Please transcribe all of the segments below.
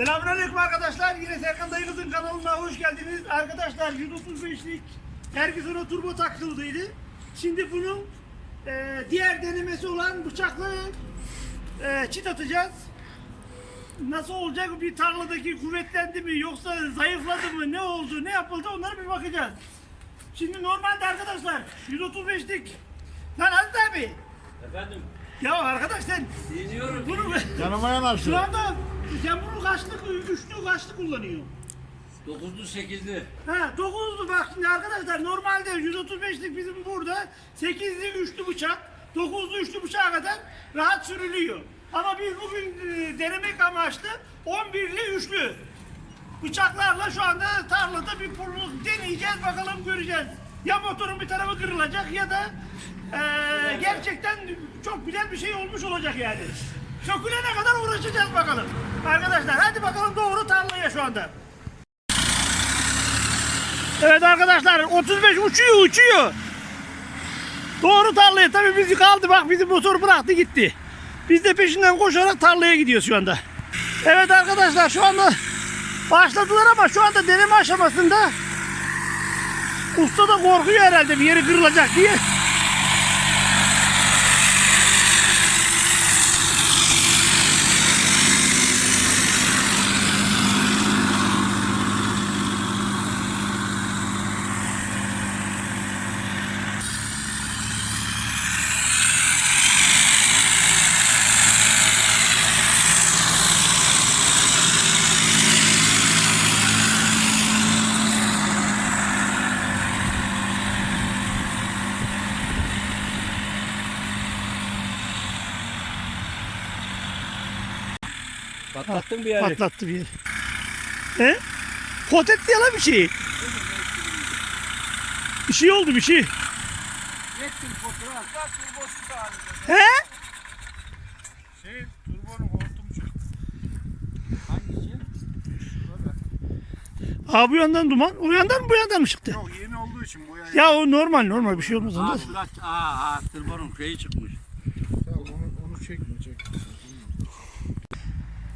Selamünaleyküm arkadaşlar. Yine Serkan Dayınızın kanalına hoş geldiniz. Arkadaşlar 135'lik Ferguson'a turbo takıldıydı. Şimdi bunun e, diğer denemesi olan bıçaklı e, çit atacağız. Nasıl olacak? Bir tarladaki kuvvetlendi mi yoksa zayıfladı mı? Ne oldu? Ne yapıldı? Onlara bir bakacağız. Şimdi normalde arkadaşlar 135'lik Lan Aziz abi. Efendim, Ya arkadaş sen dinliyorum. bunu Yanıma yanaşın. şu anda sen bunu kaçlık, üçlü kaçlık kullanıyorsun? 9'lu 8'li. Ha 9'lu bak şimdi arkadaşlar normalde 135'lik bizim burada 8'li üçlü bıçak 9'lu üçlü bıçağa kadar rahat sürülüyor. Ama biz bugün e, denemek amaçlı 11'li üçlü bıçaklarla şu anda tarlada bir pulunu deneyeceğiz bakalım göreceğiz. Ya motorun bir tarafı kırılacak ya da e, gerçekten çok güzel bir şey olmuş olacak yani. Sökülene kadar uğraşacağız bakalım. Arkadaşlar hadi bakalım doğru tarlaya şu anda. Evet arkadaşlar 35 uçuyor uçuyor. Doğru tarlaya tabii bizi kaldı bak bizi motor bıraktı gitti. Biz de peşinden koşarak tarlaya gidiyoruz şu anda. Evet arkadaşlar şu anda başladılar ama şu anda deneme aşamasında usta da korkuyor herhalde bir yeri kırılacak diye. Patlattın bir yeri. Patlattı bir yeri. He? Pot etti ya lan bir şey. Bir şey oldu bir şey. Yettim fotoğraf. Kaç turbosuz halinde. He? Şey, turbonun hortumu çıktı. Hangisi? Ha bu yandan duman, o yandan bu yandan mı çıktı? Yok yeni olduğu için boya. Ya o normal normal bir şey olmaz Aa. Aa, aa, tırborun şeyi çıkmış.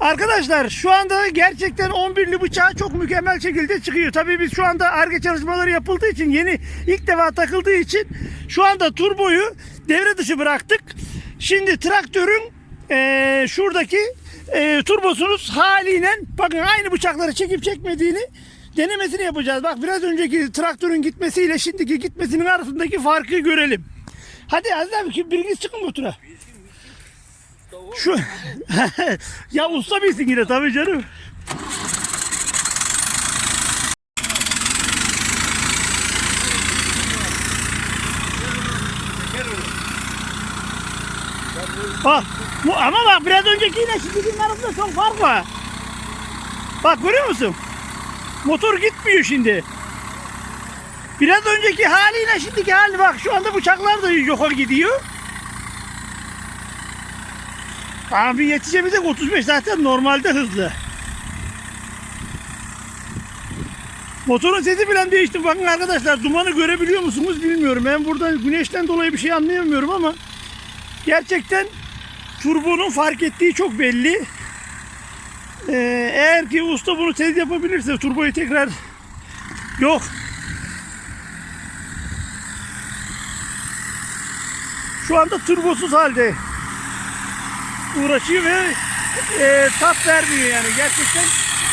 Arkadaşlar şu anda gerçekten 11'li bıçağı çok mükemmel şekilde çıkıyor. Tabii biz şu anda ARGE çalışmaları yapıldığı için yeni ilk defa takıldığı için şu anda turboyu devre dışı bıraktık. Şimdi traktörün eee, şuradaki eee turbosunuz haliyle bakın aynı bıçakları çekip çekmediğini denemesini yapacağız. Bak biraz önceki traktörün gitmesiyle şimdiki gitmesinin arasındaki farkı görelim. Hadi Aziz abi biriniz çıkın motora. Şu ya usta bilsin yine tabii canım. Bak bu ama bak biraz önceki yine şimdikinin arasında çok fark var. Bak görüyor musun? Motor gitmiyor şimdi. Biraz önceki haliyle şimdiki hali bak şu anda bıçaklar da yoka gidiyor. Abi yetişebilecek 35 zaten normalde hızlı. Motorun sesi bile değişti. Bakın arkadaşlar dumanı görebiliyor musunuz bilmiyorum. Ben buradan güneşten dolayı bir şey anlayamıyorum ama gerçekten turbonun fark ettiği çok belli. Ee, eğer ki usta bunu tez yapabilirse turboyu tekrar yok. Şu anda turbosuz halde uğraşıyor ve e, tat vermiyor yani. Gerçekten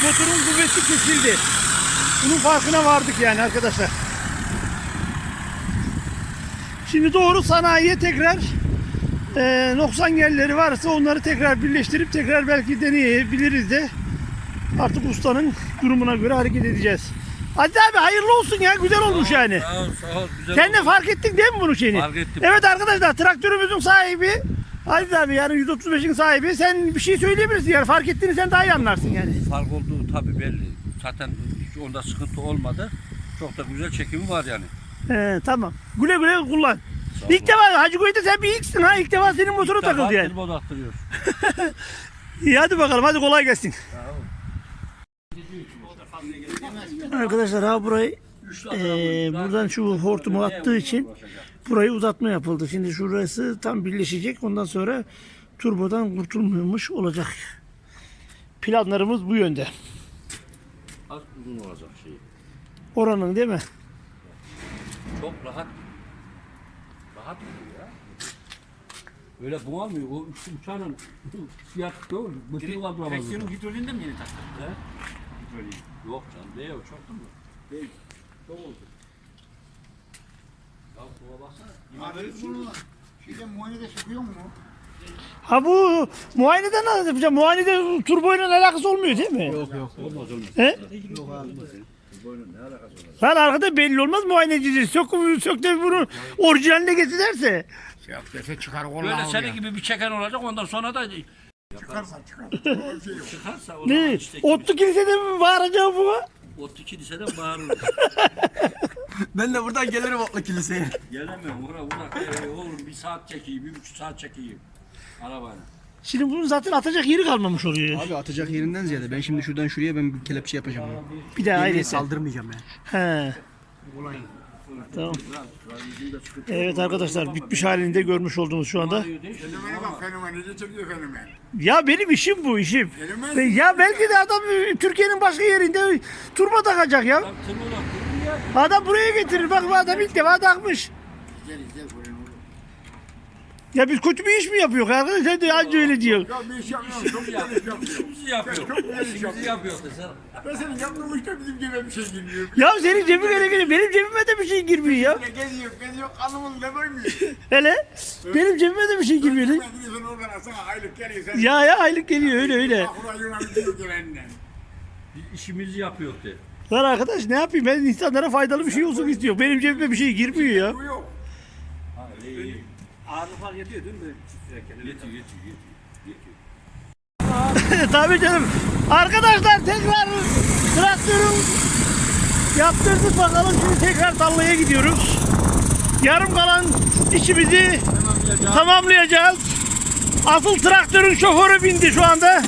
motorun kuvveti kesildi. Bunun farkına vardık yani arkadaşlar. Şimdi doğru sanayiye tekrar e, noksan yerleri varsa onları tekrar birleştirip tekrar belki deneyebiliriz de artık ustanın durumuna göre hareket edeceğiz. Hadi abi hayırlı olsun ya güzel olmuş yani. Sağ ol, sağ ol. Güzel Sen de fark ettin değil mi bunun şeyini? Fark ettim. Evet arkadaşlar traktörümüzün sahibi Aziz abi yani 135'in sahibi sen bir şey söyleyebilirsin yani fark ettiğini sen daha iyi anlarsın yani. Fark olduğu tabii belli. Zaten hiç onda sıkıntı olmadı. Çok da güzel çekimi var yani. He, tamam. Güle güle kullan. İlk defa Hacı Koy'da sen bir ilksin ha. İlk defa senin motoru takıldı yani. Turbo taktırıyor. İyi hadi bakalım hadi kolay gelsin. Arkadaşlar ha burayı eee, buradan şu hortumu attığı için burayı uzatma yapıldı. Şimdi şurası tam birleşecek. Ondan sonra turbodan kurtulmuyormuş olacak. Planlarımız bu yönde. Az uzun olacak şey. Oranın değil mi? Çok rahat. Rahat gidiyor ya. Öyle bunalmıyor. O üstü uçağın fiyat yok. Bütün kaldıramaz. Direksiyonun hidroliğinde mi yeni taktın? He? Hidroliği. Yok canım. Değil o çok mu? Değil. Çok oldu. Ya buna baksana. Abi bunu şeyde muayenede sıkıyor mu? Ha bu muayeneden nasıl yapacağım? Muayenede turboyla alakası olmuyor değil mi? Yok yok. Olmaz olmaz. He? Yok abi. Böyle ne alakası var? Lan arkada belli olmaz muayeneci. Sök, sök de bunu orijinaline getirerse. Ya defe çıkar kollar Böyle senin gibi bir çeken olacak ondan sonra da Çıkarsa çıkar. çıkarsa Ne? Otlu kilisede mi bağıracağım bu? Otlu kiliseden bağırır. Ben de buradan gelirim Otlu Kilise'ye. Gelemem ora buna e, oğlum bir saat çekeyim, bir buçuk saat çekeyim. Arabayla. Şimdi bunun zaten atacak yeri kalmamış oluyor. Abi atacak yerinden ziyade ben şimdi şuradan şuraya ben bir kelepçe yapacağım. Bir de ayrı. saldırmayacağım yani. He. Tamam. Evet arkadaşlar bitmiş halini de görmüş oldunuz şu anda. Fenomene bak fenomen? Ya benim işim bu işim. Fenomen. Ya belki de adam Türkiye'nin başka yerinde turba takacak ya. Adam buraya getirir. Bak bu adam ilk defa takmış. Gel gel buraya. Ya biz kötü bir iş mi yapıyoruz arkadaşlar? de anca öyle diyor. Ya bir iş yapmıyorum. Çok güzel iş yapıyorum. İşimizi yapıyor. Çok iş İşimizi yapıyor. yapıyor sen. Ben senin yaptığın işte bizim cebe bir şey girmiyor. Ya senin cebine geliyor. Benim cebime de bir şey girmiyor ya. Ya geziyor geziyor kanımın ne koymuyor. Hele. Benim cebime de bir şey girmiyor. Ben gidiyorsun oradan sana aylık geliyor. Sen Ya ya aylık geliyor öyle öyle. Ahura Yunan diyor gelenden. İşimizi yapıyor de. Lan arkadaş ne yapayım ben insanlara faydalı bir şey olsun istiyorum. Benim cebime bir şey girmiyor ya. Bu yok. Ha iyi iyi. Ağırlıklar yetiyor değil mi? Yetiyor yetiyor yetiyor. Yetiyor. Tabii canım. Arkadaşlar tekrar traktörün yaptırdık bakalım şimdi tekrar tarlaya gidiyoruz. Yarım kalan işimizi tamamlayacağız. Asıl traktörün şoförü bindi şu anda.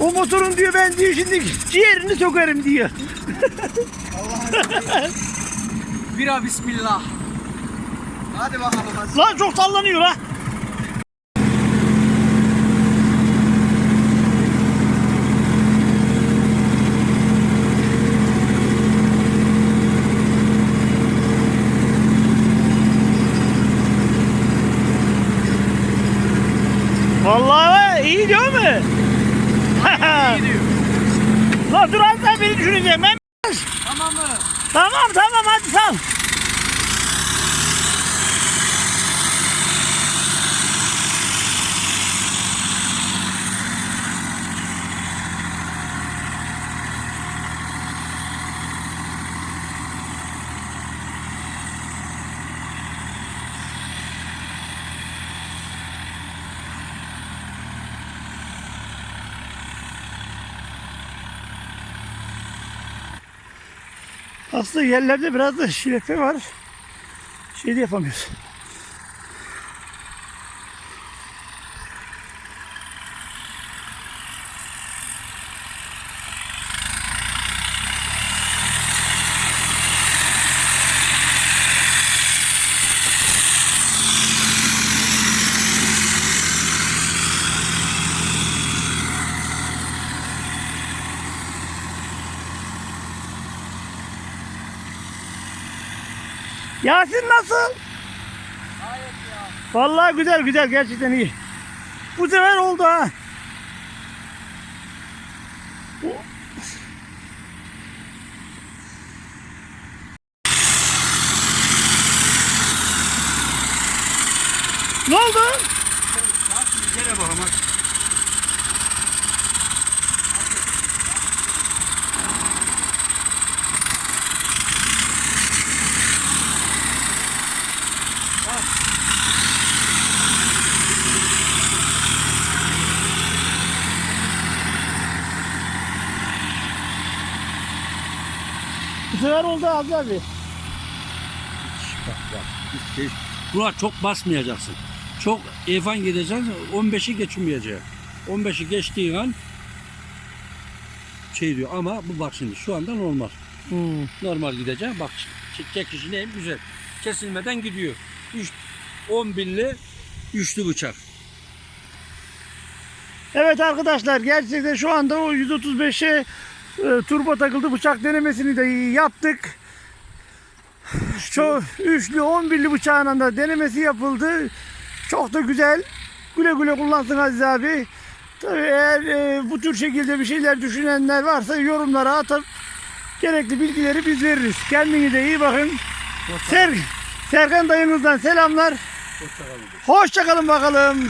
O motorun diyor ben diyor şimdi ciğerini sökerim diyor. Bira bismillah. Hadi bakalım hadi. Lan çok sallanıyor ha. Vallahi iyi diyor mu? iyi diyor. Lan dur az daha beni düşüneceğim. Ben... Tamam mı? Tamam tamam hadi sal. Aslında yerlerde biraz da şilepe var. Şey de yapamıyoruz. Yasin nasıl? Vallahi güzel güzel gerçekten iyi. Bu sefer oldu ha. Ne oldu? Gene bakalım hadi. Bu sefer oldu abi abi. Buna çok basmayacaksın. Çok evan gideceksin. 15'i geçmeyecek. 15'i geçtiğin an şey diyor ama bu bak şimdi şu anda normal. Hmm. Normal gidecek. Bak ç- çekişi ne güzel. Kesilmeden gidiyor. 3 10 binli üçlü bıçak. Evet arkadaşlar gerçekten şu anda o 135'e e, turbo takıldı bıçak denemesini de yaptık. Şu üçlü 11'li bıçağın da denemesi yapıldı. Çok da güzel. Güle güle kullansın Aziz abi. Tabii eğer e, bu tür şekilde bir şeyler düşünenler varsa yorumlara atıp gerekli bilgileri biz veririz. Kendinize iyi bakın. Ser, Serkan dayınızdan selamlar. Hoşçakalın bakalım.